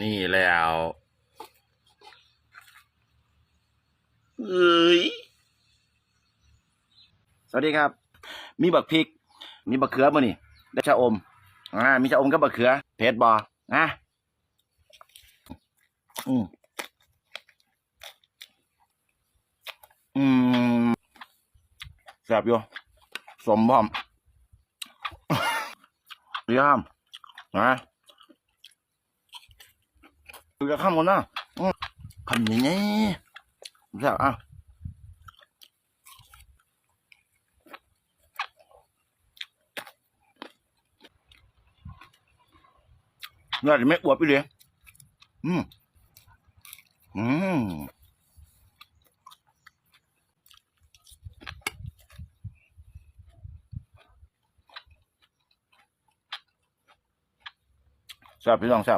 นี่แล้วเอ้ยสวัสดีครับ มีบักพริก มีบักเขือมานี่ ได้ชะอม อ่า มีชะอมกับบักเขือ เผ็ดบออะอืมอืมแซ่บอยู่สมพร้อมเยี่ยมนะ ดูจะข้ามกันนะอืมคำอย่างนี้แซ่บอะน่าจะไม่อวบไปเลยอืม อืมแซ่บพี่น้องแซ่บ